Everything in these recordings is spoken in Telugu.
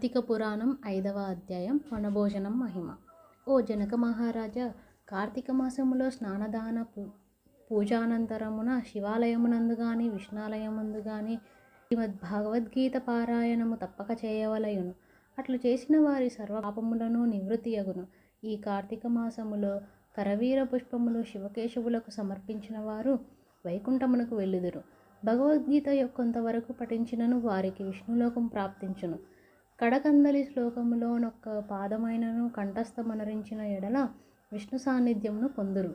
కార్తీక పురాణం ఐదవ అధ్యాయం వనభోజనం మహిమ. ఓ జనక మహారాజా కార్తీక మాసములో స్నానదాన పూ పూజానంతరమున శివాలయమునందు గాని విష్ణాలయమందు గాని శ్రీమద్ భగవద్గీత పారాయణము తప్పక చేయవలయును. అట్లు చేసిన వారి సర్వ పాపములను నివృత్తియగును ఈ కార్తీక మాసములో కరవీర పుష్పములు శివకేశవులకు సమర్పించిన వారు వైకుంఠమునకు వెళ్ళుదురు. భగవద్గీత కొంతవరకు పఠించినను వారికి విష్ణులోకం ప్రాప్తించును. కడకందలి శ్లోకములోనొక్క పాదమైనను కంఠస్థమనరించిన ఎడల విష్ణు సాన్నిధ్యమును పొందురు.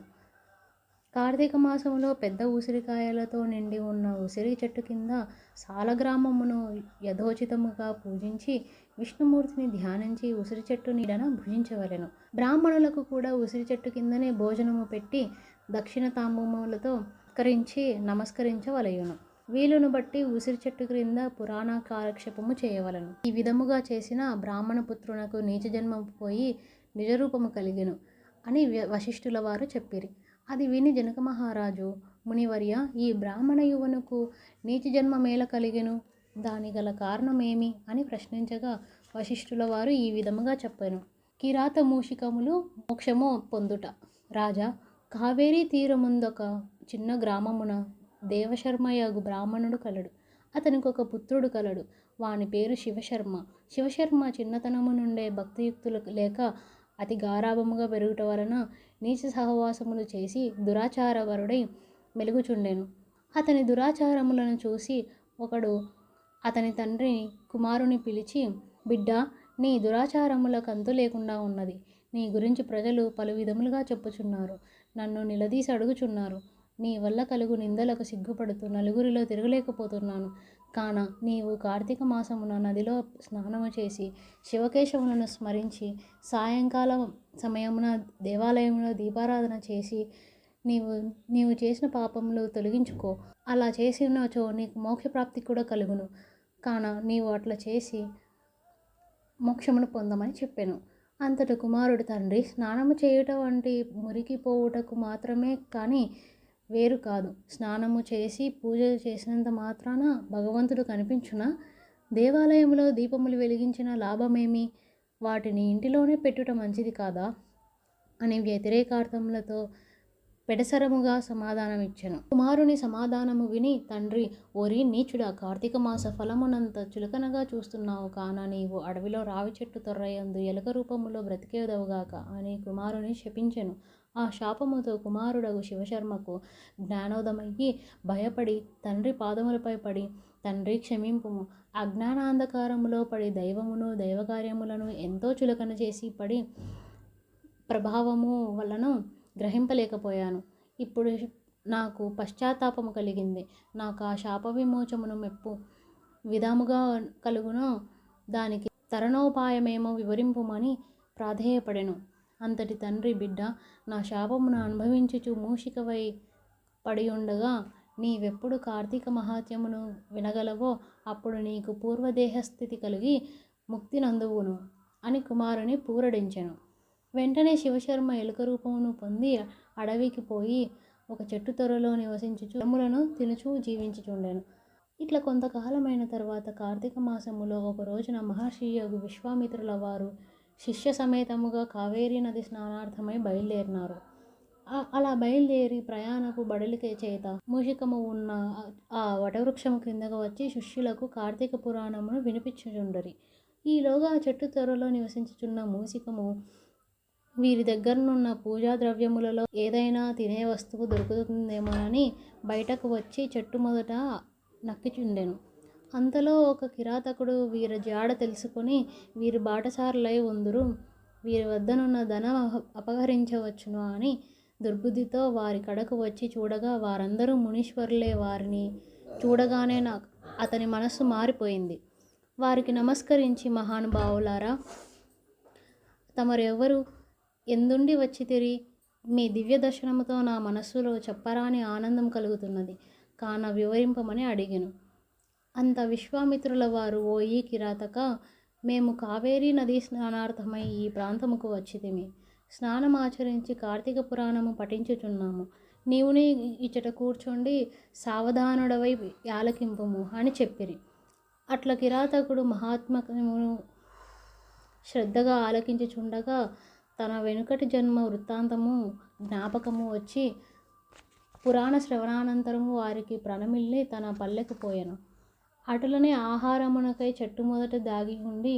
కార్తీక మాసంలో పెద్ద ఉసిరికాయలతో నిండి ఉన్న ఉసిరి చెట్టు కింద సాలగ్రామమును యథోచితముగా పూజించి విష్ణుమూర్తిని ధ్యానించి ఉసిరి చెట్టు నీడన భుజించవలెను. బ్రాహ్మణులకు కూడా ఉసిరి చెట్టు కిందనే భోజనము పెట్టి దక్షిణ తాంబూములతో కరించి నమస్కరించవలయును. వీలును బట్టి ఉసిరి చెట్టు క్రింద పురాణ కాలక్షేపము చేయవలను. ఈ విధముగా చేసిన బ్రాహ్మణ పుత్రునకు నీచ జన్మ పోయి నిజరూపము కలిగెను అని వశిష్ఠుల వారు చెప్పిరి. అది విని జనక మహారాజు మునివర్య ఈ బ్రాహ్మణ యువనుకు నీచ జన్మ మేల కలిగెను. దాని గల కారణమేమి అని ప్రశ్నించగా వశిష్ఠుల వారు ఈ విధముగా చెప్పాను. కిరాత మూషికములు మోక్షము పొందుట. రాజా కావేరీ తీరముందొక చిన్న గ్రామమున దేవశర్మయగు బ్రాహ్మణుడు కలడు. అతనికి ఒక పుత్రుడు కలడు. వాని పేరు శివశర్మ. శివశర్మ చిన్నతనము నుండే భక్తియుక్తులు లేక అతి గారాభముగా పెరుగుట వలన నీచ సహవాసములు చేసి దురాచారవరుడై మెలుగుచుండెను. అతని దురాచారములను చూసి ఒకడు అతని తండ్రి కుమారుని పిలిచి బిడ్డ నీ దురాచారముల కంతు లేకుండా ఉన్నది. నీ గురించి ప్రజలు పలు విధములుగా చెప్పుచున్నారు. నన్ను నిలదీసి అడుగుచున్నారు. నీ వల్ల కలుగు నిందలకు సిగ్గుపడుతూ నలుగురిలో తిరగలేకపోతున్నాను. కాన నీవు కార్తీక మాసమున నదిలో స్నానము చేసి శివకేశవులను స్మరించి సాయంకాలం సమయమున దేవాలయంలో దీపారాధన చేసి నీవు నీవు చేసిన పాపములు తొలగించుకో. అలా చేసినచో నీకు మోక్షప్రాప్తి కూడా కలుగును. కాన నీవు అట్లా చేసి మోక్షమును పొందమని చెప్పాను. అంతట కుమారుడు తండ్రి స్నానము చేయుట వంటి మురికిపోవుటకు మాత్రమే కానీ వేరు కాదు. స్నానము చేసి పూజలు చేసినంత మాత్రాన భగవంతుడు కనిపించునా దేవాలయంలో దీపములు వెలిగించిన లాభమేమి? వాటిని ఇంటిలోనే పెట్టుట మంచిది కాదా? అని వ్యతిరేకార్థములతో పెడసరముగా సమాధానమిచ్చాను. కుమారుని సమాధానము విని తండ్రి ఓరి నీచుడా కార్తీక మాస ఫలమునంత చులకనగా చూస్తున్నావు కాన నీవు అడవిలో రావి చెట్టు తొర్రయందు ఎలుక రూపములో బ్రతికేదవుగాక అని కుమారుని శపించెను. ఆ శాపముతో కుమారుడగు శివశర్మకు జ్ఞానోదమయ్యి భయపడి తండ్రి పాదములపై పడి తండ్రి క్షమింపుము అజ్ఞానాంధకారములో పడి దైవమును దైవకార్యములను ఎంతో చులకన చేసి పడి ప్రభావము వలన గ్రహింపలేకపోయాను. ఇప్పుడు నాకు పశ్చాత్తాపము కలిగింది. నాకు ఆ శాప విమోచమును మెప్పు విధముగా కలుగునో? దానికి తరణోపాయమేమో వివరింపుమని ప్రాధేయపడెను. అంతటి తండ్రి బిడ్డ నా శాపమును అనుభవించుచు మూషికవై పడి ఉండగా నీవెప్పుడు కార్తీక మహాత్యమును వినగలవో అప్పుడు నీకు పూర్వదేహస్థితి కలిగి ముక్తి నందువును అని కుమారుని పూరడించెను. వెంటనే శివశర్మ ఎలుక రూపమును పొంది అడవికి పోయి ఒక చెట్టు త్వరలో నివసించుచు ఫలములను తినుచు జీవించుచుండెను. ఇట్లా కొంతకాలమైన తర్వాత కార్తీక మాసములో ఒక రోజున మహర్షి యోగి విశ్వామిత్రుల వారు శిష్య సమేతముగా కావేరీ నది స్నానార్థమై బయలుదేరినారు. అలా బయలుదేరి ప్రయాణపు బడలికే చేత మూషికము ఉన్న ఆ- వటవృక్షము క్రిందకు వచ్చి శిష్యులకు కార్తీక పురాణమును వినిపించుచుండరి. ఈలోగా ఆ చెట్టు త్వరలో నివసించుచున్న మూసికము వీరి దగ్గరనున్న పూజా ద్రవ్యములలో ఏదైనా తినే వస్తువు దొరుకుతుందేమోనని బయటకు వచ్చి చెట్టు మొదట నక్కిచుండెను. అంతలో ఒక కిరాతకుడు వీరి జాడ తెలుసుకొని వీరి బాటసారులై ఉందురు. వీరి వద్దనున్న ధనం అపహరించవచ్చును అని దుర్బుద్ధితో వారి కడకు వచ్చి చూడగా వారందరూ మునీశ్వరులే వారిని చూడగానే నాకు అతని మనస్సు మారిపోయింది. వారికి నమస్కరించి మహానుభావులారా తమరెవరు ఎందుండి వచ్చి తిరిగి మీ దివ్య దర్శనముతో నా మనస్సులో చెప్పరాని ఆనందం కలుగుతున్నది. కాన వివరింపమని అడిగాను. అంత విశ్వామిత్రుల వారు ఓ ఈ కిరాతక మేము కావేరీ నదీ స్నానార్థమై ఈ ప్రాంతముకు వచ్చితిమి. స్నానమాచరించి కార్తీక పురాణము పఠించుచున్నాము. నీవుని ఇచ్చట కూర్చోండి సావధానుడవై యాలకింపుము అని చెప్పిరి. అట్ల కిరాతకుడు మహాత్మను శ్రద్ధగా ఆలకించుచుండగా తన వెనుకటి జన్మ వృత్తాంతము జ్ఞాపకము వచ్చి పురాణ శ్రవణానంతరము వారికి ప్రణమిల్లి తన పల్లెకు పోయాను. అటులనే ఆహారమునకై చెట్టు మొదట దాగి ఉండి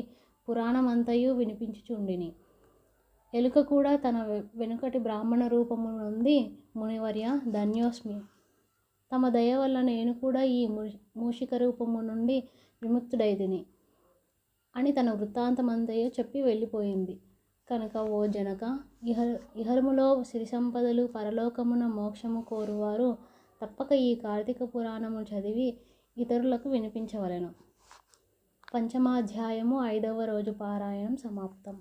పురాణమంతయు వినిపించుచుండిని. ఎలుక కూడా తన వెనుకటి బ్రాహ్మణ రూపము నుండి మునివర్య ధన్యోస్మి. తమ దయ వల్ల నేను కూడా ఈ మూషిక రూపము నుండి విముక్తుడైదిని అని తన వృత్తాంతమంతయో చెప్పి వెళ్ళిపోయింది. కనుక ఓ జనక ఇహ ఇహరములో సిరి సంపదలు పరలోకమున మోక్షము కోరువారు తప్పక ఈ కార్తీక పురాణము చదివి ఇతరులకు వినిపించవలెను. పంచమాధ్యాయము ఐదవ రోజు పారాయణం సమాప్తం.